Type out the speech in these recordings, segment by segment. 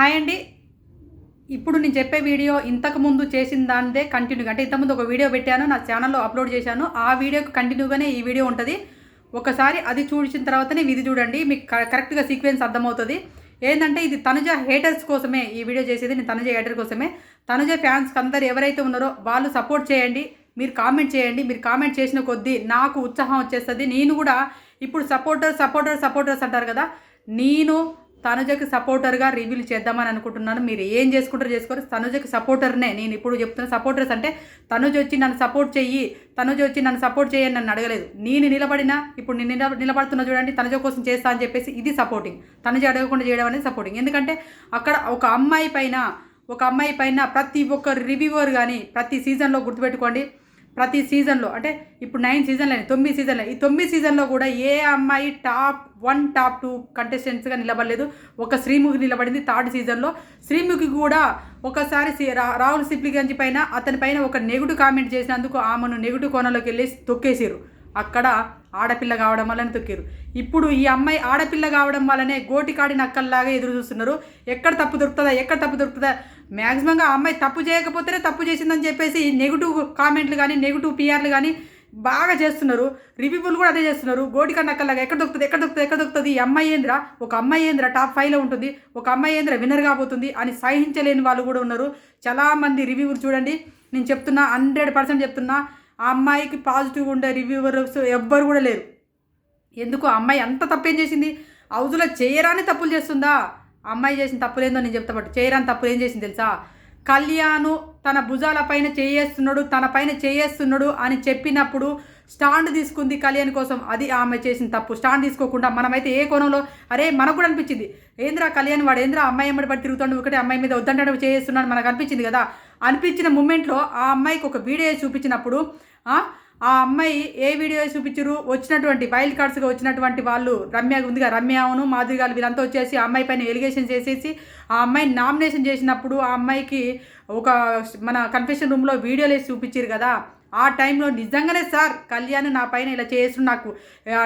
Hi అండి. ఇప్పుడు నేను చెప్పే వీడియో ఇంతకుముందు చేసిన దానిదే కంటిన్యూగా అంటే ఇంతకుముందు ఒక వీడియో పెట్టాను నా ఛానల్లో అప్లోడ్ చేశాను. ఆ వీడియోకి కంటిన్యూగానే ఈ వీడియో ఉంటుంది. ఒకసారి అది చూసిన తర్వాతనే ఇది చూడండి. మీకు క- కరెక్ట్గా సీక్వెన్స్ అర్థమవుతుంది. ఏంటంటే ఇది తనుజ హేటర్స్ కోసమే ఈ వీడియో చేసేది. నేను తనుజ హేటర్ కోసమే. తనుజ ఫ్యాన్స్కి అందరు ఎవరైతే ఉన్నారో వాళ్ళు సపోర్ట్ చేయండి. మీరు కామెంట్ చేయండి. మీరు కామెంట్ చేసిన కొద్దీ నాకు ఉత్సాహం వచ్చేస్తుంది. నేను కూడా ఇప్పుడు సపోర్టర్ సపోర్టర్ సపోర్టర్స్ అంటారు కదా. నేను తనుజకి సపోర్టర్గా రివ్యూలు చేద్దామని అనుకుంటున్నాను. మీరు ఏం చేసుకుంటారు చేసుకోరు. తనుజకి సపోర్టర్నే నేను ఇప్పుడు చెప్తున్న సపోర్టర్స్ అంటే తనుజ వచ్చి నన్ను సపోర్ట్ చెయ్యి తనుజ వచ్చి నన్ను సపోర్ట్ చేయని నన్ను అడగలేదు. నేను నిలబడినా ఇప్పుడు నేను నిలబ నిలబడుతున్నా చూడండి తనుజ కోసం చేస్తా అని చెప్పేసి ఇది సపోర్టింగ్. తనుజ అడగకుండా చేయడం అనేది సపోర్టింగ్. ఎందుకంటే అక్కడ ఒక అమ్మాయి పైన ఒక అమ్మాయి పైన ప్రతి ఒక్క రివ్యూవర్ కానీ ప్రతి సీజన్లో గుర్తుపెట్టుకోండి ప్రతి సీజన్లో అంటే ఇప్పుడు నైన్ సీజన్లు తొమ్మిది సీజన్లు ఈ తొమ్మిది సీజన్లో కూడా ఏ అమ్మాయి టాప్ వన్ టాప్ టూ కంటెస్టెంట్స్గా నిలబడలేదు. ఒక శ్రీముఖి నిలబడింది థర్డ్ సీజన్లో. శ్రీముఖి కూడా ఒకసారి రాహుల్ సిప్లిగంజి పైన అతని పైన ఒక నెగిటివ్ కామెంట్ చేసినందుకు ఆమెను నెగిటివ్ కోణంలోకి వెళ్ళి తొక్కేసారు అక్కడ ఆడపిల్ల కావడం వల్లనే తొక్కారు. ఇప్పుడు ఈ అమ్మాయి ఆడపిల్ల కావడం వల్లనే గోటికాడి నక్కల్లాగా ఎదురు చూస్తున్నారు. ఎక్కడ తప్పు దొరుకుతుందా ఎక్కడ తప్పు దొరుకుతుందా? మ్యాక్సిమంగా ఆ అమ్మాయి తప్పు చేయకపోతేనే తప్పు చేసిందని చెప్పేసి నెగిటివ్ కామెంట్లు కానీ నెగిటివ్ పిఆర్లు కానీ బాగా చేస్తున్నారు. రివ్యూలు కూడా అదే చేస్తున్నారు. గోటిక నక్కల్లాగా ఎక్కడ దొరుకుతుంది ఎక్కడ దొరుకుతుంది ఎక్కడ దొరుకుతుంది? ఈ అమ్మాయి ఏంద్ర? ఒక అమ్మాయి ఏంద్ర? టాప్ ఫైవ్లో ఉంటుంది. ఒక అమ్మాయి ఏంద్ర? విన్నర్ కాబోతుంది అని సహించలేని వాళ్ళు కూడా ఉన్నారు. చాలామంది రివ్యూలు చూడండి. నేను చెప్తున్నా హండ్రెడ్ పర్సెంట్ చెప్తున్నా. ఆ అమ్మాయికి పాజిటివ్ ఉండే రివ్యూవర్స్ ఎవ్వరు కూడా లేరు. ఎందుకు? ఆ అమ్మాయి అంత తప్పేం చేసింది? హౌజులో చేయరాని తప్పులు చేస్తుందా? అమ్మాయి చేసిన తప్పులేందో నేను చెప్తా బట్ చేయరాని తప్పులు ఏం చేసింది తెలుసా? కళ్యాణు తన భుజాల పైన చేయేస్తున్నాడు తన పైన చేయేస్తున్నాడు అని చెప్పినప్పుడు స్టాండ్ తీసుకుంది కళ్యాణ్ కోసం. అది ఆమె చేసిన తప్పు. స్టాండ్ తీసుకోకుండా మనమైతే ఏ కోణంలో? అరే మనకు కూడా అనిపించింది. ఏంద్రా కళ్యాణ్ వాడు? ఏంద్రా అమ్మాయి ఎమ్మడి పడి తిరుగుతాడు? ఒకటే అమ్మాయి మీద వద్దంటే చేస్తున్నాడు మనకు అనిపించింది కదా. అనిపించిన మూమెంట్లో ఆ అమ్మాయికి ఒక వీడియో చూపించినప్పుడు ఆ, అమ్మాయి ఏ వీడియో చూపించరు? వచ్చినటువంటి వైల్డ్ కార్డ్స్గా వచ్చినటువంటి వాళ్ళు రమ్య ఉందిగా రమ్యను అవును గారు వీళ్ళంతా వచ్చేసి ఆ అమ్మాయి పైన ఎలిగేషన్ చేసేసి ఆ అమ్మాయిని నామినేషన్ చేసినప్పుడు ఆ అమ్మాయికి ఒక మన కన్ఫెషన్ రూమ్లో వీడియోలు వేసి చూపించారు కదా. ఆ టైంలో నిజంగానే సార్ కళ్యాణ్ నా పైన ఇలా చేస్తున్న నాకు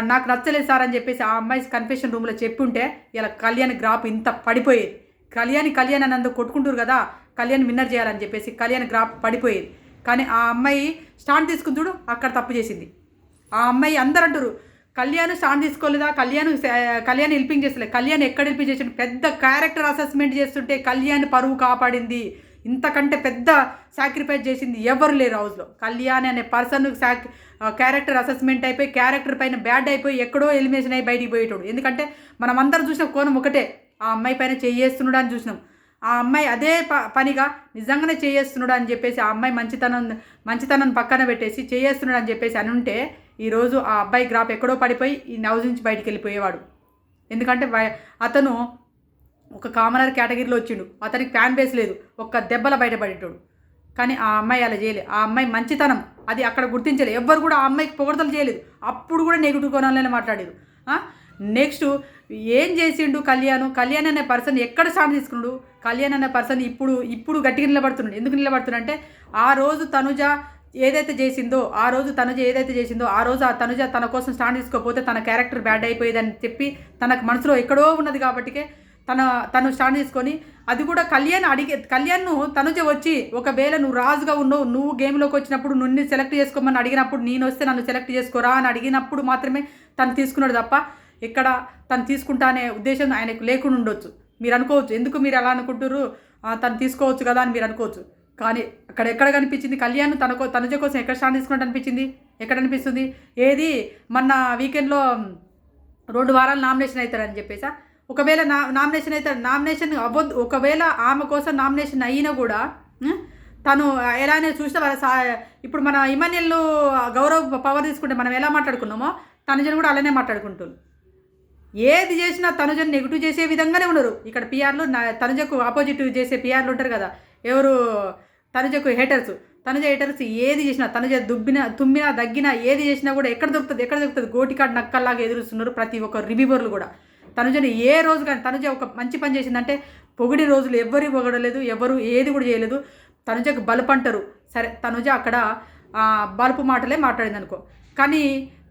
నాకు నచ్చలేదు సార్ అని చెప్పేసి ఆ అమ్మాయి కన్ఫెషన్ రూమ్లో చెప్పుంటే ఇలా కళ్యాణ్ గ్రాఫ్ ఇంత పడిపోయేది. కళ్యాణి కళ్యాణ్ అన్నందుకు కొట్టుకుంటారు కదా. కళ్యాణ్ విన్నర్ చేయాలని చెప్పేసి కళ్యాణ్ గ్రాఫ్ పడిపోయేది. కానీ ఆ అమ్మాయి స్టాండ్ తీసుకుని చూడు అక్కడ తప్పు చేసింది. ఆ అమ్మాయి అందరు అంటారు కళ్యాణ్ స్టాండ్ తీసుకోలేదా? కళ్యాణ్ కళ్యాణ్ హెల్పింగ్ చేస్తలేదు కళ్యాణ్ ఎక్కడ హెల్పింగ్ చేసిండు? పెద్ద క్యారెక్టర్ అసెస్మెంట్ చేస్తుంటే కళ్యాణ్ పరువు కాపాడింది. ఇంతకంటే పెద్ద సాక్రిఫైస్ చేసింది ఎవరు లేరు హౌస్లో. కళ్యాణ్ అనే పర్సన్ సాక్ క్యారెక్టర్ అసెస్మెంట్ అయిపోయి క్యారెక్టర్ పైన బ్యాడ్ అయిపోయి ఎక్కడో ఎలిమినేషన్ అయి బయటికి పోయేటోడు. ఎందుకంటే మనం అందరం చూసిన కోణం ఒకటే. ఆ అమ్మాయి పైన చేయేస్తున్నాడు అని చూసినాం. ఆ అమ్మాయి అదే ప పనిగా నిజంగానే చేయేస్తున్నాడు అని చెప్పేసి ఆ అమ్మాయి మంచితనం మంచితనం పక్కన పెట్టేసి చేయేస్తున్నాడు అని చెప్పేసి అని ఉంటే ఈరోజు ఆ అబ్బాయి గ్రాఫ్ ఎక్కడో పడిపోయి ఈ నౌజ్ నుంచి బయటికి వెళ్ళిపోయేవాడు. ఎందుకంటే అతను ఒక కామనర్ కేటగిరీలో వచ్చిండు. అతనికి ఫ్యాన్ బేస్ లేదు. ఒక్క దెబ్బల బయటపడేటోడు కానీ ఆ అమ్మాయి అలా చేయలేదు ఆ అమ్మాయి మంచితనం. అది అక్కడ గుర్తించలేదు ఎవ్వరు కూడా ఆ అమ్మాయికి పొగడతలు చేయలేదు. అప్పుడు కూడా నెగిటివ్ కోణాలనే మాట్లాడేది. నెక్స్ట్ ఏం చేసిండు కళ్యాణ్? కళ్యాణ్ అనే పర్సన్ ఎక్కడ స్టాండ్ తీసుకున్నాడు కళ్యాణ్ అనే పర్సన్ ఇప్పుడు ఇప్పుడు గట్టిగా నిలబడుతున్నాడు. ఎందుకు నిలబడుతున్నాడు అంటే ఆ రోజు తనుజ ఏదైతే చేసిందో ఆ రోజు తనుజ ఏదైతే చేసిందో ఆ రోజు ఆ తనుజ తన కోసం స్టాండ్ తీసుకోకపోతే తన క్యారెక్టర్ బ్యాడ్ అయిపోయేదని చెప్పి తనకు మనసులో ఎక్కడో ఉన్నది కాబట్టికే తన తను స్టాండ్ తీసుకొని అది కూడా కళ్యాణ్ అడిగే కళ్యాణ్ను తనుజ వచ్చి ఒకవేళ నువ్వు రాజుగా ఉన్నావు నువ్వు గేమ్లోకి వచ్చినప్పుడు నిన్ను సెలెక్ట్ చేసుకోమని అడిగినప్పుడు నేను వస్తే నన్ను సెలెక్ట్ చేసుకోరా అని అడిగినప్పుడు మాత్రమే తను తీసుకున్నాడు తప్ప ఇక్కడ తను తీసుకుంటానే ఉద్దేశం ఆయనకు లేకుండా ఉండొచ్చు. మీరు అనుకోవచ్చు ఎందుకు మీరు ఎలా అనుకుంటారు తను తీసుకోవచ్చు కదా అని మీరు అనుకోవచ్చు. కానీ అక్కడ ఎక్కడ కనిపించింది? కళ్యాణ్ తన తనుజ కోసం ఎక్కడ స్టాండ్ తీసుకున్నట్టు అనిపించింది? ఎక్కడ అనిపిస్తుంది? ఏది? మొన్న వీకెండ్లో రెండు వారాలు నామినేషన్ అవుతారని చెప్పేసా? ఒకవేళ నా నామినేషన్ అయితే నామినేషన్ అవ్వద్దు ఒకవేళ ఆమె కోసం నామినేషన్ అయినా కూడా తను ఎలానే చూస్తే వాళ్ళ సా ఇప్పుడు మన ఇమాన్యుల్ గౌరవ్ పవర్ తీసుకుంటే మనం ఎలా మాట్లాడుకున్నామో తనుజను కూడా అలానే మాట్లాడుకుంటుంది. ఏది చేసినా తనుజను నెగిటివ్ చేసే విధంగానే ఉన్నారు ఇక్కడ పిఆర్లు తనుజకు ఆపోజిట్ చేసే పిఆర్లు ఉంటారు కదా. ఎవరు? తనుజకు హేటర్స్ తనుజ హేటర్స్ ఏది చేసినా తనుజ దుబ్బిన తుమ్మినా దగ్గినా ఏది చేసినా కూడా ఎక్కడ దొరుకుతుంది ఎక్కడ దొరుకుతుంది? గోటికాడ్ నక్కల్లాగా ఎదురుస్తున్నారు ప్రతి ఒక్క రివ్యూవర్లు కూడా. తనుజని ఏ రోజు కానీ తనుజ ఒక మంచి పని చేసిందంటే పొగిడి రోజులు ఎవ్వరు పొగడలేదు ఎవరు ఏది కూడా చేయలేదు. తనుజకు బలుపు అంటారు. సరే తనుజ అక్కడ బలుపు మాటలే మాట్లాడింది అనుకో కానీ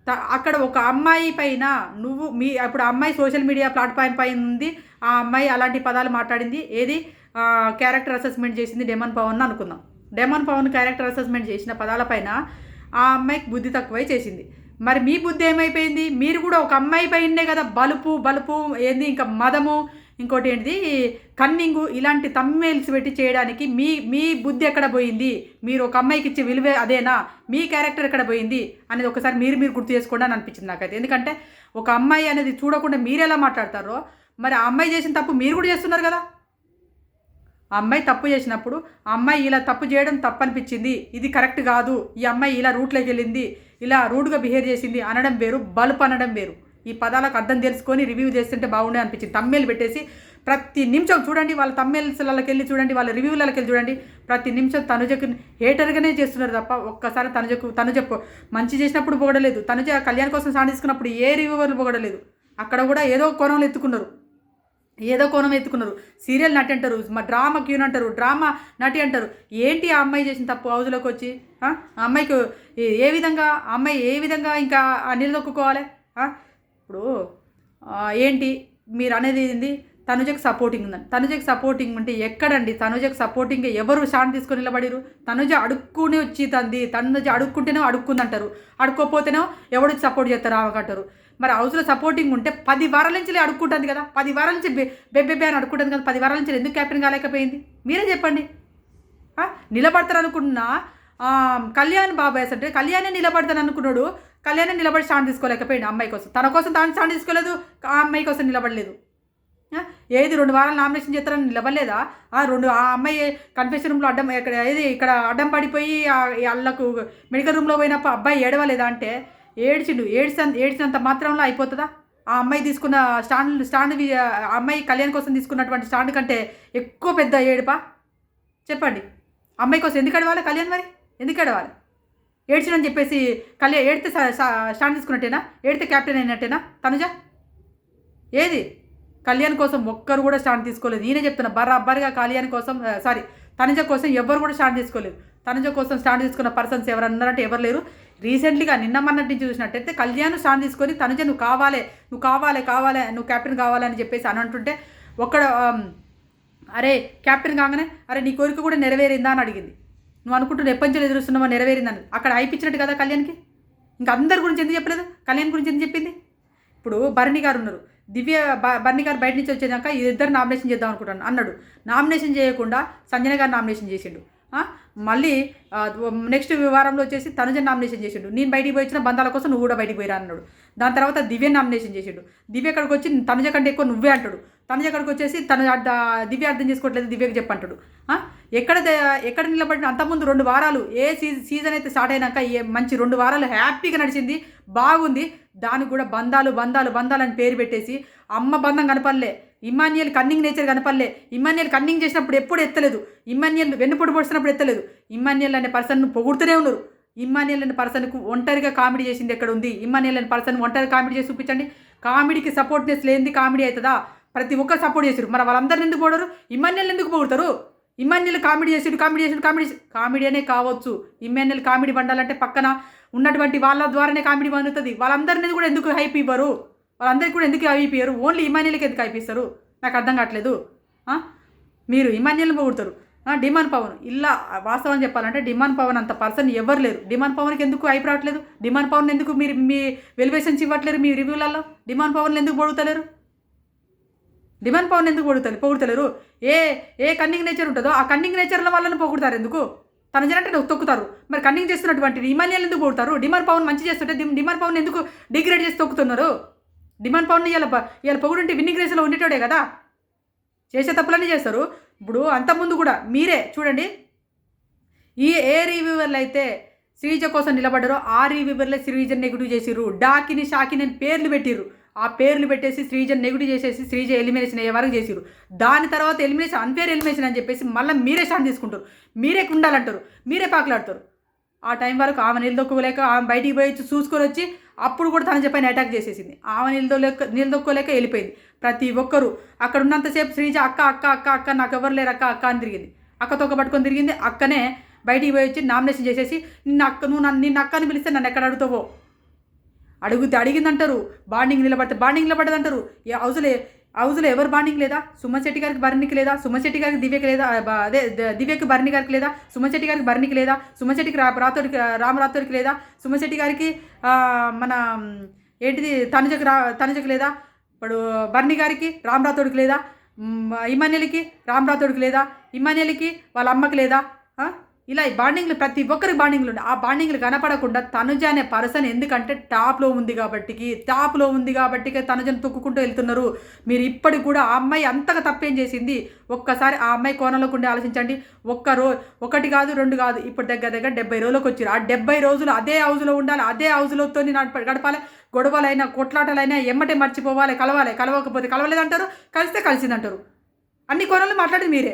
అక్కడ ఒక అమ్మాయి పైన నువ్వు మీ అప్పుడు అమ్మాయి సోషల్ మీడియా ప్లాట్ఫామ్ పైన ఉంది. ఆ అమ్మాయి అలాంటి పదాలు మాట్లాడింది. ఏది? క్యారెక్టర్ అసెస్మెంట్ చేసింది డెమన్ పవన్ అనుకుందాం. డెమన్ పవన్ క్యారెక్టర్ అసెస్మెంట్ చేసిన పదాలపైన ఆ అమ్మాయికి బుద్ధి తక్కువై చేసింది. మరి మీ బుద్ధి ఏమైపోయింది? మీరు కూడా ఒక అమ్మాయి పైనే కదా బలుపు బలుపు ఏంది ఇంకా మదము ఇంకోటి ఏంటిది? కన్నింగు ఇలాంటి తమ్మేల్స్ పెట్టి చేయడానికి మీ మీ బుద్ధి ఎక్కడ పోయింది? మీరు ఒక అమ్మాయికి ఇచ్చే విలువే అదేనా? మీ క్యారెక్టర్ ఎక్కడ పోయింది? అనేది ఒకసారి మీరు మీరు గుర్తు చేసుకోండి అని అనిపించింది నాకైతే. ఎందుకంటే ఒక అమ్మాయి అనేది చూడకుండా మీరు ఎలా మాట్లాడతారో మరి ఆ అమ్మాయి చేసిన తప్పు మీరు కూడా చేస్తున్నారు కదా? ఆ అమ్మాయి తప్పు చేసినప్పుడు ఆ అమ్మాయి ఇలా తప్పు చేయడం తప్పు అనిపించింది ఇది కరెక్ట్ కాదు ఈ అమ్మాయి ఇలా రూట్లోకి వెళ్ళింది ఇలా రూడ్గా బిహేవ్ చేసింది అనడం వేరు బల్బ్ అనడం వేరు. ఈ పదాలకు అర్థం తెలుసుకొని రివ్యూ చేస్తుంటే బాగుండే అనిపించింది. తమ్మేలు పెట్టేసి ప్రతి నిమిషం చూడండి వాళ్ళ తమ్మేల్స్లకి వెళ్ళి చూడండి వాళ్ళ రివ్యూలకి వెళ్ళి చూడండి. ప్రతి నిమిషం తనుజకు హేటర్గానే చేస్తున్నారు తప్ప ఒక్కసారి తనుజకు తనుజ మంచి చేసినప్పుడు పొగడలేదు. తనుజ కళ్యాణ్ కోసం సాధించుకున్నప్పుడు ఏ రివ్యూవర్లు పొగడలేదు. అక్కడ కూడా ఏదో కోణంలో ఎత్తుకున్నారు. ఏదో కోణం ఎత్తుకున్నారు. సీరియల్ నటి అంటారు మా డ్రామా క్యూన్ అంటారు డ్రామా నటి అంటారు. ఏంటి ఆ అమ్మాయి చేసిన తప్పు హౌజులోకి వచ్చి? ఆ? అమ్మాయికి ఏ- విధంగా ఆ అమ్మాయి ఏ విధంగా ఇంకా నిలదొక్కుకోవాలి ఇప్పుడు ఏంటి? మీరు అనేది ఏంది? తనుజకి సపోర్టింగ్ ఉందండి తనుజకి సపోర్టింగ్ ఉంటే ఎక్కడండి? తనుజకి సపోర్టింగ్ ఎవరు షాన్ తీసుకొని నిలబడిరు తనుజ అడుక్కునే వచ్చి తంది తనుజ అడుక్కుంటేనే అడుక్కుందంటారు. అడుక్కోపోతేనో ఎవడు సపోర్ట్ చేస్తారు ఆమెకంటారు మరి హౌస్లో సపోర్టింగ్ ఉంటే పది వారాల నుంచి అడుక్కుంటుంది కదా? పది వారాల నుంచి బె- బెబ్బెబ్బే అని అడుక్కుంటుంది కదా? పది వారాల నుంచి ఎందుకు క్యాప్టెన్ కాలేకపోయింది? మీరే చెప్పండి. నిలబడతారు అనుకున్న కళ్యాణ్ బాబాయ్ అంటే కళ్యాణే నిలబడతాను అనుకున్నాడు కళ్యాణం నిలబడి స్టాండ్ తీసుకోలేకపోయింది అమ్మాయి కోసం. తన కోసం తాను స్టాండ్ తీసుకోలేదు ఆ అమ్మాయి కోసం నిలబడలేదు. ఏది రెండు వారాలు నామినేషన్ చేస్తారని నిలబడలేదా? ఆ రెండు ఆ అమ్మాయి కన్ఫెషన్ రూమ్లో అడ్డం ఇక్కడ ఏది ఇక్కడ అడ్డం పడిపోయి ఆ- అల్లకు మెడికల్ రూమ్లో పోయినప్పుడు అబ్బాయి ఏడవలేదా అంటే ఏడ్చిండు. ఏడ్చిన ఏడ్చినంత మాత్రంలో అయిపోతుందా? ఆ అమ్మాయి తీసుకున్న స్టాండ్ స్టాండ్ ఆ అమ్మాయి కళ్యాణ్ కోసం తీసుకున్నటువంటి స్టాండ్ కంటే ఎక్కువ పెద్ద ఏడుపా? చెప్పండి. అమ్మాయి కోసం ఎందుకు అడవాలి కళ్యాణ్ మరి? ఎందుకు అడవాలి ఏడ్చినని చెప్పేసి కళ్యాణ్ ఏడితే స్టాండ్ తీసుకున్నట్టేనా? ఏడితే క్యాప్టెన్ అయినట్టేనా? తనుజ? ఏది? కళ్యాణ్ కోసం ఒక్కరు కూడా స్టాండ్ తీసుకోలేదు. నేనే చెప్తున్నా బరాబర్గా కళ్యాణ్ కోసం సారీ తనుజ కోసం ఎవరు కూడా స్టాండ్ తీసుకోలేదు. తనుజ కోసం స్టాండ్ తీసుకున్న పర్సన్స్ ఎవరు ఎవరు లేరు. రీసెంట్లీగా నిన్న మొన్నటి నుంచి చూసినట్టయితే కళ్యాణ్ స్టాండ్ తీసుకొని తనుజ నువ్వు కావాలి నువ్వు కావాలి కావాలి నువ్వు క్యాప్టెన్ కావాలని చెప్పేసి అని అంటుంటే ఒక్కడ అరే క్యాప్టెన్ కాగానే అరే నీ కోరిక కూడా నెరవేరిందా అని అడిగింది. నువ్వు అనుకుంటున్న ఎప్పటి నుంచి ఎదురుస్తున్నావో నెరవేరిందని. అక్కడ అయిపించినట్టు కదా కళ్యాణ్కి? ఇంకా అందరి గురించి ఎందుకు చెప్పలేదు? కళ్యాణ్ గురించి ఎందుకు చెప్పింది? ఇప్పుడు భరణి గారు ఉన్నారు. దివ్య బ- భరణి గారు బయట నుంచి వచ్చేదాక ఇద్దరు నామినేషన్ చేద్దాం అనుకుంటాను అన్నాడు. నామినేషన్ చేయకుండా సంజన గారు నామినేషన్ చేసిండు. మళ్ళీ నెక్స్ట్ వారంలో వచ్చేసి తనుజ నామినేషన్ చేసిండు. నేను బయటికి పోయి వచ్చిన బంధాల కోసం నువ్వు కూడా బయటికి పోయిరా అన్నాడు. దాని తర్వాత దివ్య నామినేషన్ చేసిండు. దివ్య అక్కడికి వచ్చి తనుజ కంటే ఎక్కువ నువ్వే అంటాడు. తనుజ అక్కడికి వచ్చేసి తన దివ్య అర్థం చేసుకోవట్లేదు దివ్యకి చెప్పంటాడు. ఎక్కడ ఎక్కడ నిలబడిన అంతకుముందు రెండు వారాలు ఏ సీజన్ సీజన్ అయితే స్టార్ట్ అయినాక ఏ మంచి రెండు వారాలు హ్యాపీగా నడిచింది బాగుంది. దానికి కూడా బంధాలు బంధాలు బంధాలు అని పేరు పెట్టేసి అమ్మ బంధం కనపడలే ఇమాన్యుయల్ కన్నింగ్ నేచర్ కనపడలే. ఇమాన్యుయల్ కన్నింగ్ చేసినప్పుడు ఎప్పుడు ఎత్తలేదు. ఇమాన్యుయల్ వెన్నుపొడి పొడిచినప్పుడు ఎత్తలేదు. ఇమాన్యుయల్ అనే పర్సన్ను పొగుడుతూనే ఉన్నారు. ఇమ్మానియల్ అనే పర్సన్కు ఒంటరిగా కామెడీ చేసింది ఎక్కడ ఉంది? ఇమ్మానియల్ అనే పర్సన్ ఒంటరి కామెడీ చేసి చూపించండి. కామెడీకి సపోర్ట్నెస్ లేనిది కామెడీ అవుతుందా? ప్రతి ఒక్కరు సపోర్ట్ చేశారు మరి వాళ్ళందరిని ఎందుకు పోడరు ఇమ్మాన్యుల్ ఎందుకు పోగుతారు ఇమ్మాన్యుల్ కామెడీ చేసిడు కామెడీ చేసిడు కామెడీ కామెడీ అనే కావచ్చు. ఇమ్మాన్యుల్ కామెడీ వండాలంటే పక్కన ఉన్నటువంటి వాళ్ళ ద్వారానే కామెడీ పండుతుంది వాళ్ళందరినీ కూడా ఎందుకు హైప్ ఇవ్వరు? వాళ్ళందరికీ కూడా ఎందుకు హైప్ ఇవ్వరు ఓన్లీ ఇమాన్యుల్కి ఎందుకు హైప్ ఇస్తారు? నాకు అర్థం కావట్లేదు. మీరు ఇమాన్యుల్ని పొగుడతారు. డిమాండ్ పవన్. ఇలా వాస్తవం చెప్పాలంటే డిమాండ్ పవన్ అంత పర్సన్ ఎవరు లేరు. డిమాండ్ పవన్కి ఎందుకు హైప్ రావట్లేదు? డిమాండ్ పవన్ ఎందుకు మీరు మీ వెలివేషన్స్ ఇవ్వట్లేరు మీ రివ్యూలలో డిమాండ్ పవన్ ఎందుకు పొడుగుతలేరు డిమాండ్ పవన్ ఎందుకు పొడుగుతారు పొగుడతలేరు? ఏ ఏ కన్నింగ్ నేచర్ ఉంటుందో ఆ కన్నింగ్ నేచర్ల వాళ్ళని పొగుడతారు ఎందుకు? తన జనంటే తొక్కుతారు. మరి కన్నింగ్ చేస్తున్నటువంటి ఇమాన్యాలు ఎందుకు పొగుడతారు? డిమాండ్ పవన్ మంచి చేస్తుంటే డిమాండ్ పవన్ ఎందుకు డిగ్రేడ్ చేసి తొక్కుతున్నారు? డిమాండ్ పవన్ ఇలా ఇలా పొగుడుంటే విన్నింగ్ రేస్లో ఉండేటోడే కదా? చేసే తప్పులన్నీ చేస్తారు. ఇప్పుడు అంతకుముందు కూడా మీరే చూడండి. ఈ ఏ రివ్యూవర్లు అయితే శ్రీజ కోసం నిలబడ్డారో ఆ రివ్యూవర్లే శ్రీజ నెగిటివ్ చేసిర్రు. డాకిని షాకిని అని పేర్లు పెట్టిర్రు. ఆ పేర్లు పెట్టేసి శ్రీజను నెగిటివ్ చేసేసి శ్రీజ ఎలిమినేషన్ అయ్యే వరకు చేసిరు దాని తర్వాత ఎలిమినేషన్ అన్ఫేర్ ఎలిమినేషన్ అని చెప్పేసి మళ్ళీ మీరే స్టాండ్ తీసుకుంటారు మీరే ఉండాలంటారు మీరే పాకులాడతారు. ఆ టైం వరకు ఆమె నిలదొక్కోలేక ఆమె బయటికి పోయి చూసుకొని వచ్చి అప్పుడు కూడా తన చెప్పని అటాక్ చేసేసింది. ఆమె నిలదొలేక నిలదొక్కోలేక వెళ్ళిపోయింది. ప్రతి ఒక్కరు అక్కడ ఉన్నంతసేపు శ్రీజ అక్క అక్క అక్క అక్క నాకు ఎవరు లేరు అక్క అక్క అని తిరిగింది. అక్క తొక్క పట్టుకొని తిరిగింది. అక్కనే బయటికి పోయి వచ్చి నామినేషన్ చేసేసి నిన్న అక్క నువ్వు నన్ను నిన్న అక్కని పిలిస్తే నన్ను ఎక్కడ అడుగుతావో? అడిగితే అడిగిందంటారు బాండింగ్ నిలబడితే బాండింగ్ నిలబడదు అంటారు ఏ హౌస్లో ఎవరు బాండింగ్ లేదా? సుమ్మశెట్టి గారికి భరణికి లేదా? సుమ్మశెట్టి గారికి దివ్యకి లేదా? అదే దివ్యకి భరణి గారికి లేదా? సుమ్మశెట్టి గారికి భరణికి లేదా? సుమ్మశెట్టికి రా రాతోడికి రామరాతోడికి లేదా? సుమ్మశెట్టి గారికి మన ఏంటిది తనుజకు రా తనుజకు లేదా? ఇప్పుడు భరణి గారికి రామరాతోడికి లేదా? మ్, ఇమాన్యులకి రామ్ లేదా? ఇమాన్యులకి వాళ్ళ అమ్మకి లేదా? ఇలా ఈ బాండింగ్లు ప్రతి ఒక్కరికి బాండింగ్లు ఆ బాండింగ్లు కనపడకుండా తనుజ అనే పర్సన్ ఎందుకంటే టాప్లో ఉంది కాబట్టికి టాప్లో ఉంది కాబట్టికి తనుజను తొక్కుకుంటూ వెళ్తున్నారు. మీరు ఇప్పటికి కూడా ఆ అమ్మాయి అంతగా తప్పేం చేసింది? ఒక్కసారి ఆ అమ్మాయి కోణంలోకి ఉండి ఆలోచించండి. ఒక్క రో ఒకటి కాదు రెండు కాదు ఇప్పుడు దగ్గర దగ్గర డెబ్బై రోజులకు వచ్చారు. ఆ డెబ్బై రోజులు అదే హౌస్లో ఉండాలి అదే హౌస్లోతో గడపాలి. గొడవలైనా కొట్లాటలైనా ఎమ్మటే మర్చిపోవాలి కలవాలి. కలవకపోతే కలవలేదంటారు కలిస్తే కలిసిందంటారు. అన్ని కోణాలు మాట్లాడేది మీరే.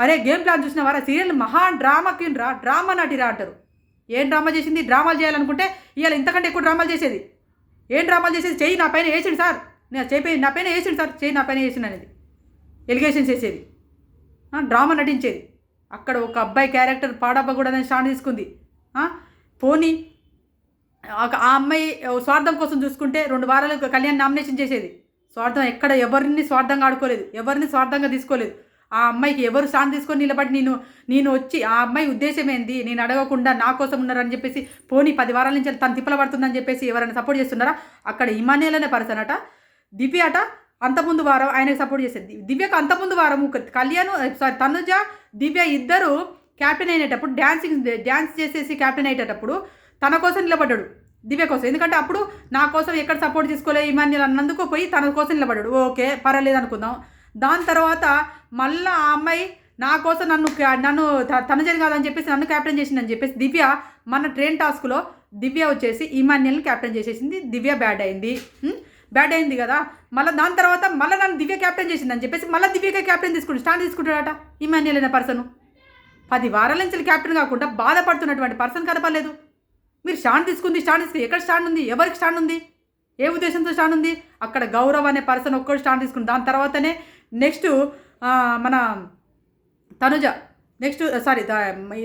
అరే గేమ్ ప్లాన్ చూసినవారా? సీరియల్ మహా డ్రామా క్వీన్ రా డ్రామా నటిరా అంటారు. ఏం డ్రామా చేసింది? డ్రామాలు చేయాలనుకుంటే ఇవాళ ఇంతకంటే ఎక్కువ డ్రామాలు చేసేది. ఏం డ్రామాలు చేసేది? చెయ్యి నా పైన వేసిండు సార్. నేను చేయి నా పైన వేసిండు సార్ చెయ్యి నా పైన వేసిండు అనేది. ఎలిగేషన్స్ వేసేది. డ్రామా నటించేది. అక్కడ ఒక అబ్బాయి క్యారెక్టర్ పాడబ్బ కూడా దాన్ని స్టాండ్ తీసుకుంది. పోనీ ఆ- ఆ అమ్మాయి స్వార్థం కోసం చూసుకుంటే రెండు వారాలు కళ్యాణ్ నామినేషన్ చేసేది. స్వార్థం ఎక్కడ ఎవరిని స్వార్థంగా ఆడుకోలేదు. ఎవరిని స్వార్థంగా తీసుకోలేదు. ఆ అమ్మాయికి ఎవరు సాన్ తీసుకొని నిలబడి నేను నేను వచ్చి ఆ అమ్మాయి ఉద్దేశం ఏంది? నేను అడగకుండా నా కోసం ఉన్నారని చెప్పేసి పోనీ పది వారాల నుంచి తను తిప్పల పడుతుందని చెప్పేసి ఎవరైనా సపోర్ట్ చేస్తున్నారా? అక్కడ ఇమానియల్ అనే పర్సన్ అట. దివ్య అట అంతకుముందు వారం ఆయనకు సపోర్ట్ చేసేది. దివ్యకు అంతకుముందు వారం కళ్యాణ్ eh, సారీ తనుజ దివ్య ఇద్దరు క్యాప్టెన్ అయినప్పుడు డ్యాన్సింగ్ డ్యాన్స్ చేసేసి క్యాప్టెన్ అయ్యేటప్పుడు తన కోసం నిలబడ్డాడు. దివ్య కోసం. ఎందుకంటే అప్పుడు నా కోసం ఎక్కడ సపోర్ట్ తీసుకోలే ఇమాన్యుల్ అన్నందుకు పోయి తన కోసం నిలబడ్డాడు. ఓకే పర్వాలేదు అనుకుందాం. దాని తర్వాత మళ్ళా ఆ అమ్మాయి నా కోసం నన్ను క్యా- నన్ను త- తనజని కాదని చెప్పేసి నన్ను క్యాప్టెన్ చేసిందని చెప్పేసి దివ్య మన ట్రైన్ టాస్క్లో దివ్య వచ్చేసి ఇమాన్యుల్ని క్యాప్టెన్ చేసేసింది. దివ్య బ్యాడ్ అయింది. బ్యాడ్ అయింది కదా. మళ్ళీ దాని తర్వాత మళ్ళీ నన్ను దివ్య క్యాప్టెన్ చేసిందని చెప్పేసి మళ్ళీ దివ్యకే క్యాప్టెన్ తీసుకుంటు స్టాండ్ తీసుకుంటాడట ఇమాన్యుల్ అనే పర్సన్ పది వారాల నుంచి క్యాప్టెన్ కాకుండా బాధపడుతున్నటువంటి పర్సన్ కనపడలేదు. మీరు స్టాండ్ తీసుకుంది స్టాండ్ తీసుకుంది. ఎక్కడ స్టాండ్ ఉంది? ఎవరికి స్టాండ్ ఉంది? ఏ ఉద్దేశంతో స్టాండ్ ఉంది? అక్కడ గౌరవ్ అనే పర్సన్ ఒక్కడు స్టాండ్ తీసుకుంది దాని తర్వాతనే నెక్స్ట్ మన Tanuja. Next sorry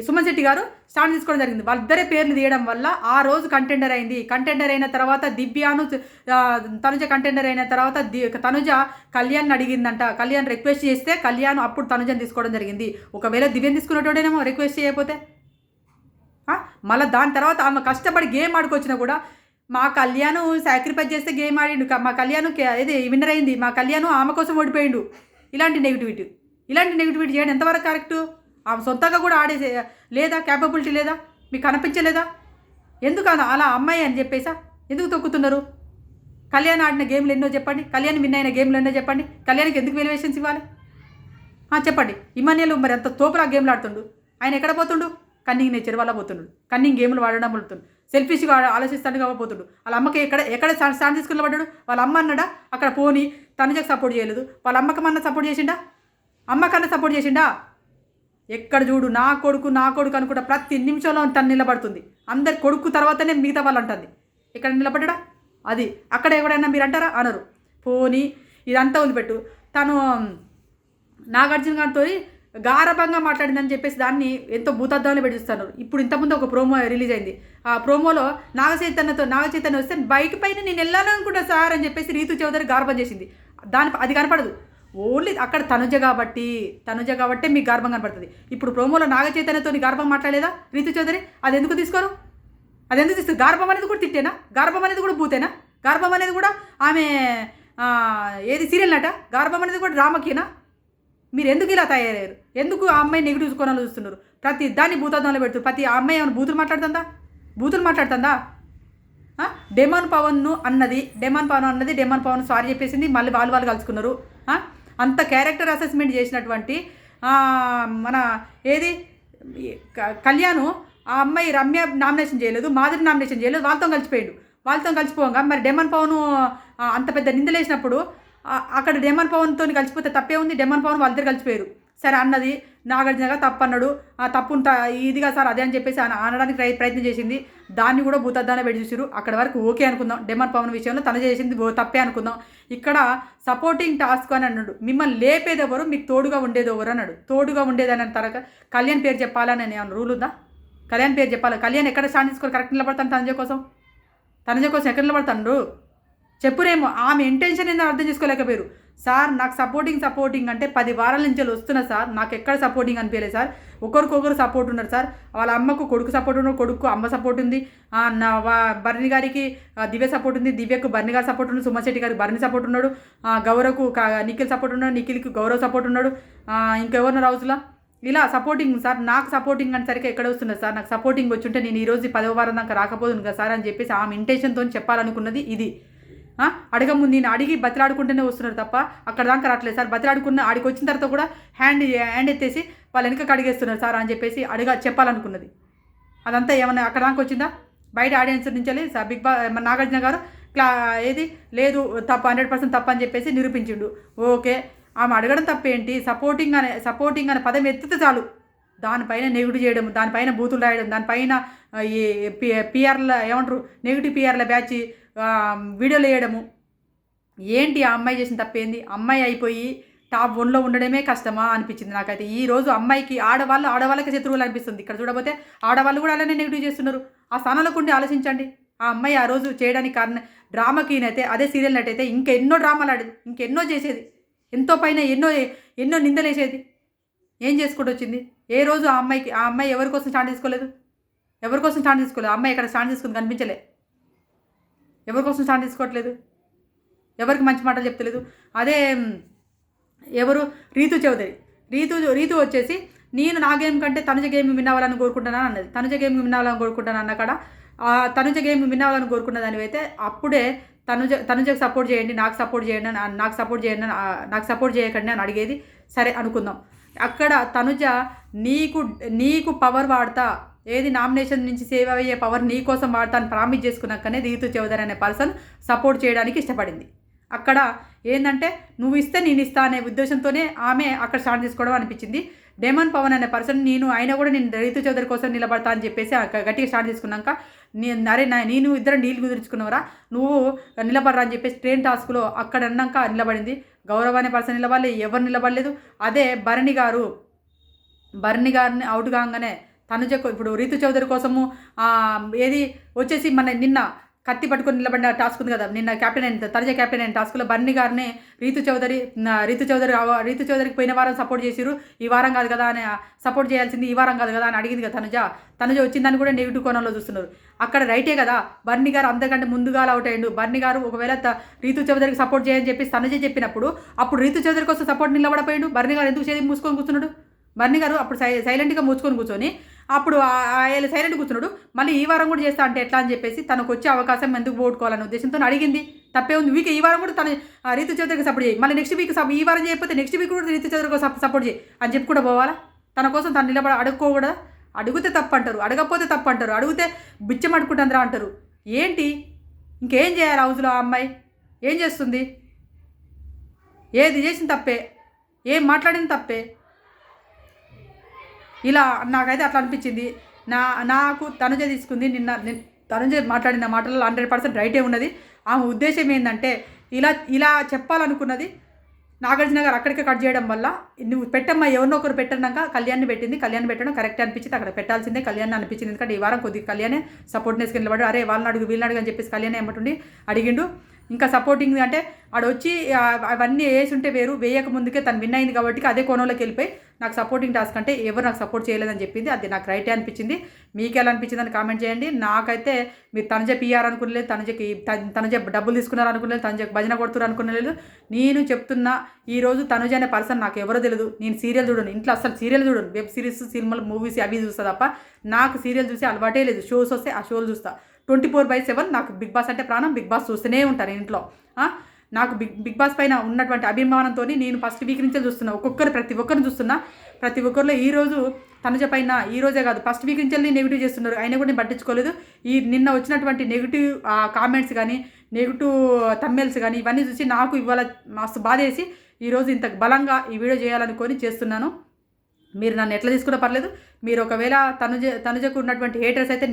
Suman Shetty garu stand తీసుకోవడం జరిగింది. వాళ్ళిద్దరే పేర్లు తీయడం వల్ల ఆ రోజు కంటెండర్ అయింది. కంటెండర్ అయిన తర్వాత దివ్యాను తనుజ కంటెండర్ అయిన తర్వాత ది తనుజ కళ్యాణ్ అడిగిందంట. కళ్యాణ్ రిక్వెస్ట్ చేస్తే కళ్యాణ్ అప్పుడు తనుజని తీసుకోవడం జరిగింది. ఒకవేళ దివ్యం తీసుకునేటోడేనేమో రిక్వెస్ట్ చేయకపోతే? మళ్ళీ దాని తర్వాత ఆమె కష్టపడి గేమ్ ఆడుకొచ్చినా కూడా మా కళ్యాణ్ సాక్రిఫైస్ చేస్తే గేమ్ ఆడిండు. మా కళ్యాణ్ ఇది విన్నర్ అయింది. మా కళ్యాణ్ ఆమె కోసం ఓడిపోయిండు. ఇలాంటి నెగిటివిటీ ఇలాంటి నెగిటివిటీ చేయడం ఎంతవరకు కరెక్టు ఆమె సొంతంగా కూడా ఆడేసే లేదా క్యాపబిలిటీ లేదా? మీకు కనిపించలేదా? ఎందుకు అలా అమ్మాయి అని చెప్పేసా? ఎందుకు తొక్కుతున్నారు? కళ్యాణ్ ఆడిన గేమ్లు ఎన్నో చెప్పండి. కళ్యాణ్ విన్ అయిన గేమ్లు ఎన్నో చెప్పండి. కళ్యాణ్కి ఎందుకు వెలివేషన్స్ ఇవ్వాలి? చెప్పండి. ఇమాన్యులు మరి ఎంత తోపులా గేమ్లు ఆడుతుండు? ఆయన ఎక్కడ పోతుండు? కన్నింగ్ నేచర్ వల్ల పోతుండు. కన్నింగ్ గేములు వాడడం పోతుండు సెల్ఫిష్గా ఆలోచిస్తాడు కాబట్టి పోతుండు. వాళ్ళ అమ్మకి ఎక్కడ ఎక్కడ స్టాండ్ స్టాండ్ తీసుకుని పడ్డాడు వాళ్ళ అమ్మ అన్నాడా? అక్కడ పోని తనుజకు సపోర్ట్ చేయలేదు. వాళ్ళ అమ్మకమన్నా సపోర్ట్ చేసిండా? అమ్మకన్నా సపోర్ట్ చేసిండా? ఎక్కడ చూడు నా కొడుకు నా కొడుకు అనుకుంటా ప్రతి నిమిషంలో తను నిలబడుతుంది. అందరి కొడుకు తర్వాతనే మిగతా వాళ్ళు అంటుంది ఇక్కడ నిలబడ్డా? అది అక్కడ ఎవడైనా మీరు అంటారా? అనరు. పోని ఇదంతా వదిలిపెట్టు. తను నాగార్జున గారితో గారభంగా మాట్లాడిందని చెప్పేసి దాన్ని ఎంతో భూతద్దంలో పెట్టిస్తున్నారు ఇప్పుడు ఇంతకుముందు ఒక ప్రోమో రిలీజ్ అయింది. ఆ ప్రోమోలో నాగచైతన్యతో నాగచైతన్య వస్తే బైక్ పైన నేను వెళ్ళాలనుకుంటా సార్ అని చెప్పేసి రీతు చౌదరి గార్భం చేసింది. దాని అది కనపడదు. ఓన్లీ అక్కడ తనుజ కాబట్టి తనుజ కాబట్టి మీకు గర్భం కనపడుతుంది. ఇప్పుడు ప్రోమోలో నాగచైతన్యతో గర్భం మాట్లాడలేదా రీతు చౌదరి? అది ఎందుకు తీసుకోరు? అది ఎందుకు తీసుకు గర్భం అనేది కూడా తిట్టేనా? గర్భం అనేది కూడా భూతేనా గర్భం అనేది కూడా ఆమె ఏది సీరియల్ నట? గర్భం అనేది కూడా డ్రామాకేనా? మీరు ఎందుకు ఇలా తయారయ్యారు? ఎందుకు ఆ అమ్మాయి నెగిటివ్ కోణాలు చూస్తున్నారు? ప్రతి దాన్ని భూతద్దంలో పెడుతున్నారు. ప్రతి అమ్మాయి ఏమైనా బూతులు మాట్లాడుతుందా? బూతులు మాట్లాడుతుందా? డెమాన్ పవన్ను అన్నది డెమాన్ పవన్ అన్నది డెమాన్ పవన్ సారీ చెప్పేసింది మళ్ళీ వాళ్ళు వాళ్ళు కలుసుకున్నారు. అంత క్యారెక్టర్ అసెస్మెంట్ చేసినటువంటి మన ఏది? క- కళ్యాణ్ ఆ అమ్మాయి రమ్య నామినేషన్ చేయలేదు మాధురి నామినేషన్ చేయలేదు వాళ్ళతో కలిసిపోయాడు. వాళ్ళతో కలిసిపోగా మరి డెమన్ పవన్ అంత పెద్ద నిందలేసినప్పుడు అక్కడ డెమన్ పవన్తో కలిసిపోతే తప్పే ఉంది. డెమన్ పవన్ వాళ్ళిద్దరు కలిసిపోయారు. సరే అన్నది నాగార్జునగా తప్పు అన్నాడు. ఆ తప్పు ఇదిగా సార్ అదే అని చెప్పేసి అనడానికి ప్రయత్నం చేసింది. దాన్ని కూడా భూతద్దాన పెట్టి చూసారు అక్కడ వరకు ఓకే అనుకుందాం. డెమన్ పవన్ విషయంలో తన చేసింది తప్పే అనుకుందాం. ఇక్కడ సపోర్టింగ్ టాస్క్ అని అన్నాడు. మిమ్మల్ని లేపేదెవరు మీకు తోడుగా ఉండేదెవరు అన్నాడు. తోడుగా ఉండేదని తర్వాత కళ్యాణ్ పేరు చెప్పాలని నేను రూల్ ఉందా? కళ్యాణ్ పేరు చెప్పాలి? కళ్యాణ్ ఎక్కడ స్టాండ్ తీసుకోవాలి? కరెక్ట్ నిలబడతాను తనజ కోసం? తనజ కోసం ఎక్కడ నిలబడతాడు చెప్పురేమో ఆమె ఇంటెన్షన్ ఏందో అర్థం చేసుకోలేకపోయారు. సార్ నాకు సపోర్టింగ్ సపోర్టింగ్ అంటే పది వారాల నుంచి వస్తున్నా సార్. నాకు ఎక్కడ సపోర్టింగ్ అనిపించలేదు సార్. ఒకరికొకరు సపోర్ట్ ఉన్నారు సార్. వాళ్ళ అమ్మకు కొడుకు సపోర్ట్ ఉన్నారు కొడుకు అమ్మ సపోర్ట్ ఉంది. నా భరణి గారికి దివ్య సపోర్ట్ ఉంది. దివ్యకు భరణి గారి సపోర్ట్ ఉంది సుమశెట్టి గారికి భరణి సపోర్ట్ ఉన్నాడు. గౌరవకు నిఖిల్ సపోర్ట్ ఉన్నాడు నిఖిల్కి గౌరవ్ సపోర్ట్ ఉన్నాడు. ఆ, ఇంకెవరున్నారు ఇలా సపోర్టింగ్ సార్ నాకు సపోర్టింగ్ అని సరిగ్గా ఎక్కడ వస్తున్నారు సార్? నాకు సపోర్టింగ్ వచ్చి ఉంటే నేను ఈరోజు పదవ వారం దాకా రాకపోతుంది కదా సార్ అని చెప్పేసి ఆమె ఇంటెన్షన్తో చెప్పాలనుకున్నది ఇది. అడగముందు నేను అడిగి బతిలాడుకుంటూనే వస్తున్నారు తప్ప అక్కడ దాకా రావట్లేదు. సార్ బతిలాడుకున్న ఆడికి వచ్చిన తర్వాత కూడా హ్యాండ్ హ్యాండ్ ఎత్తేసి వాళ్ళు వెనక అడిగేస్తున్నారు సార్ అని చెప్పేసి అడగ చెప్పాలనుకున్నది. అదంతా ఏమన్నా అక్కడ దాకా వచ్చిందా? బయట ఆడియన్స్ నుంచి వెళ్ళి బిగ్ బా మన నాగార్జున గారు క్లా ఏది? లేదు తప్ప హండ్రెడ్ పర్సెంట్ తప్ప అని చెప్పేసి నిరూపించిండు. ఓకే ఆమె అడగడం తప్పేంటి? సపోర్టింగ్ అనే సపోర్టింగ్ అనే పదం ఎత్తితే చాలు. దానిపైన నెగిటివ్ చేయడం దానిపైన బూతులు రాయడం దానిపైన ఈ పిఆర్ల ఏమంటారు? నెగిటివ్ పిఆర్ల బ్యాచ్ వీడియోలు వేయడము. ఏంటి ఆ అమ్మాయి చేసిన తప్పేంది? అమ్మాయి అయిపోయి టాప్ వన్లో ఉండడమే కష్టమా అనిపించింది నాకైతే. ఈ రోజు అమ్మాయికి ఆడవాళ్ళు ఆడవాళ్ళకి శత్రువులు అనిపిస్తుంది. ఇక్కడ చూడబోతే ఆడవాళ్ళు కూడా అలానే నెగిటివ్ చేస్తున్నారు. ఆ స్థానాలకు ఉండి ఆలోచించండి. ఆ అమ్మాయి ఆ రోజు చేయడానికి కారణం డ్రామాకినైతే అదే సీరియల్ నటైతే ఇంకెన్నో డ్రామాలు ఆడేది. ఇంకెన్నో చేసేది. ఎంతో పైన ఎన్నో ఎన్నో నిందలేసేది ఏం చేసుకుంటూ వచ్చింది? ఏ రోజు ఆ అమ్మాయికి ఆ అమ్మాయి ఎవరి కోసం స్టాండ్ తీసుకోలేదు? ఎవరి కోసం స్టాండ్ తీసుకోలేదు? అమ్మాయి ఇక్కడ స్టాండ్ తీసుకుంది కనిపించలే. ఎవరి కోసం స్టాండ్ తీసుకోవట్లేదు? ఎవరికి మంచి మాటలు చెప్తలేదు? అదే ఎవరు? రీతు చౌదరి. రీతు రీతు వచ్చేసి నేను నా గేమ్ కంటే తనుజ గేమ్ విన్ కోరుకుంటున్నాను అన్నది. తనుజ గేమ్ విన్ కోరుకుంటాను అన్న కాడ తనుజ గేమ్ విన్ కోరుకున్న దానివైతే అప్పుడే తనుజ తనుజకు సపోర్ట్ చేయండి నాకు సపోర్ట్ చేయండి నాకు సపోర్ట్ చేయండి నాకు సపోర్ట్ చేయకండి అని అడిగేది సరే అనుకుందాం. అక్కడ తనుజ నీకు నీకు పవర్ వాడతా ఏది నామినేషన్ నుంచి సేవ్ అయ్యే పవర్ నీ కోసం వాడతాను ప్రామిస్ చేసుకున్నాకనే రీతు చౌదరి అనే పర్సన్ సపోర్ట్ చేయడానికి ఇష్టపడింది. అక్కడ ఏంటంటే నువ్వు ఇస్తే నేను ఇస్తా అనే ఉద్దేశంతోనే ఆమె అక్కడ స్టార్ట్ చేసుకోవడం అనిపించింది. డేమన్ పవన్ అనే పర్సన్ నేను ఆయన కూడా నేను రైతు చౌదరి కోసం నిలబడతా అని చెప్పేసి గట్టిగా స్టార్ట్ చేసుకున్నాక నేను అరే నా నేను ఇద్దరు నీళ్ళు కుదుర్చుకున్నవరా నువ్వు నిలబడరా అని చెప్పేసి ట్రైన్ టాస్క్లో అక్కడ అన్నాక నిలబడింది. గౌరవ అనే పర్సన్ నిలబడలేదు ఎవరు నిలబడలేదు. అదే భరణి గారు భరణి గారిని అవుట్ కాగానే తనుజకు ఇప్పుడు రీతు చౌదరి కోసము ఏది వచ్చేసి మన నిన్న కత్తి పట్టుకొని నిలబడిన టాస్క్ ఉంది కదా నిన్న క్యాప్టెన్ అయిన తనుజ క్యాప్టెన్ అయిన టాస్క్లో బర్ని గారిని రీతు చౌదరి రీతు చౌదరి రీతు చౌదరికి పోయిన వారం సపోర్ట్ చేసిరు ఈ వారం కాదు కదా అని సపోర్ట్ చేయాల్సింది ఈ వారం కాదు కదా అని అడిగింది కదా తనుజ. తనుజ వచ్చిందని కూడా నెగిటివ్ కోణంలో చూస్తున్నారు. అక్కడ రైటే కదా బర్ని గారు అందరికంటే ముందుగా అవుట్ అయ్యిండు. బర్ని గారు ఒకవేళ రీతు చౌదరికి సపోర్ట్ చేయని చెప్పి తనుజ చెప్పినప్పుడు అప్పుడు రీతు చౌదరి కోసం సపోర్ట్ నిలబడపోయిండు. బర్ని గారు ఎందుకు చేసి మూసుకొని కూర్చున్నాడు? బర్ని గారు అప్పుడు సై సైలెంట్గా మూసుకొని కూర్చొని అప్పుడు ఆయన సైలెంట్ కూర్చున్నాడు. మళ్ళీ ఈ వారం కూడా చేస్తా అంటే ఎట్లా అని చెప్పేసి తనకు వచ్చే అవకాశం ఎందుకు పోగొట్టుకోవాలనే ఉద్దేశంతో అడిగింది. తప్పే ఉంది. వీక్ ఈ వారం కూడా తన రీతి రీతు చౌదరికి సపోర్ట్ చేయి. మళ్ళీ నెక్స్ట్ వీక్ ఈ వారం చేయకపోతే నెక్స్ట్ వీక్ కూడా రీతు చౌదరికి సపోర్ట్ చేయి అని చెప్పి కూడా పోవాలా? తన కోసం తను నిలబడ అడుక్కోకూడదా? అడిగితే తప్పు అంటారు అడగకపోతే తప్పు అంటారు అడిగితే బిచ్చం అడుకుంటుందిరా అంటారు. ఏంటి? ఇంకేం చేయాలి హౌస్లో ఆ అమ్మాయి? ఏం చేస్తుంది? ఏది చేసిన తప్పే? ఏం మాట్లాడిన తప్పే? ఇలా నాకైతే అట్లా అనిపించింది. నా నాకు తనుజ తీసుకుంది నిన్న నిన్- తనుజ మాట్లాడిన మాటల్లో హండ్రెడ్ పర్సెంట్ రైటే ఉన్నది. ఆమె ఉద్దేశం ఏంటంటే ఇలా ఇలా చెప్పాలనుకున్నది నాగార్జున గారు అక్కడికే కట్ చేయడం వల్ల నువ్వు పెట్టమ్మా ఎవరినో ఒకరు పెట్టినాక కళ్యాణ్ని పెట్టింది. కళ్యాణ్ పెట్టడం కరెక్ట్ అనిపించింది. అక్కడ పెట్టాల్సిందే కళ్యాణ్ అనిపించింది. ఎందుకంటే ఈ వారం కొద్దిగా కళ్యాణే సపోర్ట్ నేసుకుని నిలబడి అరే వాళ్ళని అడుగు వీళ్ళని అడుగు అని చెప్పేసి కళ్యాణ్ ఏమంటుండి అడిగిండు. ఇంకా సపోర్టింగ్ అంటే ఆడ వచ్చి అవన్నీ వేసి ఉంటే వేరు వేయక ముందుకే తను విన్ అయింది కాబట్టి అదే కోణంలోకి వెళ్ళిపోయి నాకు సపోర్టింగ్ టాస్క్ అంటే ఎవరు నాకు సపోర్ట్ చేయలేదని చెప్పింది అది నాకు రైటే అనిపించింది. మీకు ఎలా అనిపించింది అని కామెంట్ చేయండి. నాకైతే మీరు తనజ పిఆర్ అనుకునేలేదు తనజకి తన- డబ్బులు తీసుకున్నారు అనుకునేది తనజ భజన కొడుతున్నారు అనుకునేలేదు. నేను చెప్తున్నా ఈ రోజు తనుజ అనే పర్సన్ నాకు ఎవరో తెలియదు నేను సీరియల్ చూడను. ఇంట్లో అసలు సీరియల్ చూడను. వెబ్ సిరీస్ సినిమాలు మూవీస్ అవి చూస్తా తప్ప నాకు సీరియల్ చూసి అలవాటే లేదు. షోస్ వస్తే ఆ షోలు చూస్తా. ట్వంటీ ఫోర్ బై సెవెన్ నాకు బిగ్ బాస్ అంటే ప్రాణం. బిగ్ బాస్ చూస్తూనే ఉంటాను ఇంట్లో. నాకు బిగ్ బిగ్ బాస్ పైన ఉన్నటువంటి అభిమానంతో నేను ఫస్ట్ వీక్ నుంచే చూస్తున్నా. ఒక్కొక్కరు ప్రతి ఒక్కరిని చూస్తున్నా. ప్రతి ఒక్కరిలో ఈరోజు తనుజ పైన ఈరోజే కాదు ఫస్ట్ వీక్ నుంచి నెగిటివ్ చేస్తున్నారు. అయినా కూడా నేను పట్టించుకోలేదు. ఈ నిన్న వచ్చినటువంటి నెగిటివ్ కామెంట్స్ కానీ నెగిటివ్ తమ్మెల్స్ కానీ ఇవన్నీ చూసి నాకు ఇవాళ మస్తు బాధేసి ఈరోజు ఇంత బలంగా ఈ వీడియో చేయాలనుకొని చేస్తున్నాను. మీరు నన్ను ఎట్లా తీసుకున్నా పర్లేదు. మీరు ఒకవేళ తనుజ తనుజకు ఉన్నటువంటి హేటర్స్ అయితే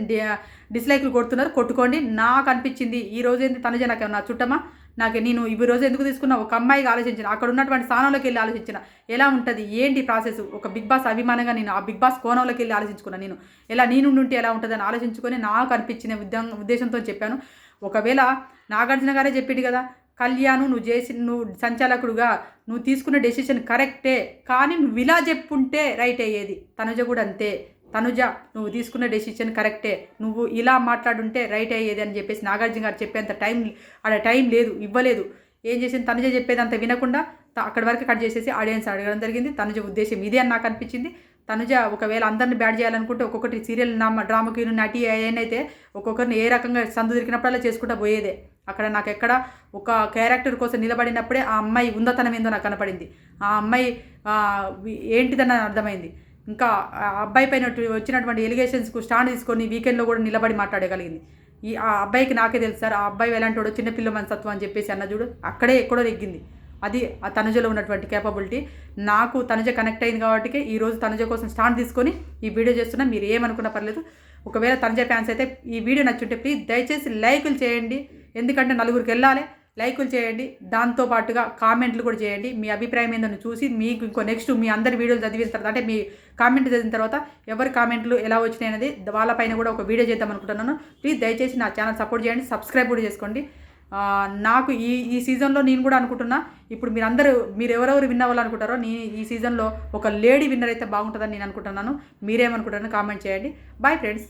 డిస్లైక్లు కొడుతున్నారు కొట్టుకోండి. నాకు అనిపించింది ఈ రోజు ఏంది తనుజ నాకు నా చుట్టమా? నాకు నేను ఈ రోజు ఎందుకు తీసుకున్నా? ఒక అమ్మాయిగా ఆలోచించిన. అక్కడ ఉన్నటువంటి స్థానంలోకి వెళ్ళి ఆలోచించిన. ఎలా ఉంటుంది? ఏంటి ప్రాసెస్? ఒక బిగ్ బాస్ అభిమానంగా నేను ఆ బిగ్ బాస్ కోణంలోకి వెళ్ళి ఆలోచించుకున్నాను నేను. ఎలా నేను ఉంటే ఎలా ఉంటుందని ఆలోచించుకొని నాకు అనిపించిన ఉద్యం ఉద్దేశంతో చెప్పాను. ఒకవేళ నాగార్జున గారే చెప్పిండు కదా కళ్యాణ్ నువ్వు చేసి నువ్వు సంచాలకుడుగా నువ్వు తీసుకున్న డెసిషన్ కరెక్టే కానీ నువ్వు ఇలా చెప్పుంటే రైట్ అయ్యేది. తనుజ కూడా అంతే. తనుజ నువ్వు తీసుకున్న డెసిషన్ కరెక్టే నువ్వు ఇలా మాట్లాడుంటే రైట్ అయ్యేది అని చెప్పేసి నాగార్జున గారు చెప్పేంత టైం ఆడ టైం లేదు ఇవ్వలేదు. ఏం చేసింది? తనుజ చెప్పేది అంత వినకుండా అక్కడ అక్కడి వరకు కట్ చేసేసి ఆడియన్స్ అడగడం జరిగింది. తనుజ ఉద్దేశం ఇదే అని నాకు అనిపించింది. తనుజ ఒకవేళ అందరిని బ్యాడ్ చేయాలనుకుంటే ఒక్కొక్కటి సీరియల్ నా డ్రామాకి నటి ఏనైతే ఒక్కొక్కరిని ఏ రకంగా సందు దొరికినప్పుడల్లా చేసుకుంటా పోయేదే. అక్కడ నాకు ఎక్కడ ఒక క్యారెక్టర్ కోసం నిలబడినప్పుడే ఆ అమ్మాయి ఉందతనం ఏందో నాకు కనపడింది. ఆ అమ్మాయి ఏంటిదని అర్థమైంది. ఇంకా ఆ అబ్బాయి పైన వచ్చినటువంటి ఎలిగేషన్స్కు స్టాండ్ తీసుకొని వీకెండ్లో కూడా నిలబడి మాట్లాడగలిగింది. ఈ ఆ అబ్బాయికి నాకే తెలుసు సార్ ఆ అబ్బాయి ఎలాంటి చిన్నపిల్ల మనసత్వం అని చెప్పేసి అన్న చూడు అక్కడే ఎక్కడో నెగ్గింది. అది ఆ తనుజలో ఉన్నటువంటి కేపబిలిటీ నాకు తనుజ కనెక్ట్ అయింది కాబట్టి ఈ రోజు తనుజ కోసం స్టాండ్ తీసుకొని ఈ వీడియో చేస్తున్నా. మీరు ఏమనుకున్నా పర్లేదు. ఒకవేళ తనుజ ఫ్యాన్స్ అయితే ఈ వీడియో నచ్చుంటే ప్లీజ్ దయచేసి లైకులు చేయండి. ఎందుకంటే నలుగురికి వెళ్ళాలి. లైకులు చేయండి. దాంతో పాటుగా కామెంట్లు కూడా చేయండి. మీ అభిప్రాయం ఏందని చూసి మీకు ఇంకో నెక్స్ట్ మీ అందరి వీడియోలు చదివిన తర్వాత అంటే మీ కామెంట్ చదివిన తర్వాత ఎవరి కామెంట్లు ఎలా వచ్చినాయి అనేది వాళ్ళపైన కూడా ఒక వీడియో చేద్దాం అనుకుంటున్నాను. ప్లీజ్ దయచేసి నా ఛానల్ సపోర్ట్ చేయండి. సబ్స్క్రైబ్ కూడా చేసుకోండి. నాకు ఈ ఈ సీజన్లో నేను కూడా అనుకుంటున్నా ఇప్పుడు మీరు అందరూ మీరు ఎవరెవరు విన్ అవ్వాలనుకుంటారో నేను ఈ సీజన్లో ఒక లేడీ విన్నర్ అయితే బాగుంటుందని నేను అనుకుంటున్నాను. మీరేమనుకుంటారో కామెంట్ చేయండి. Bye friends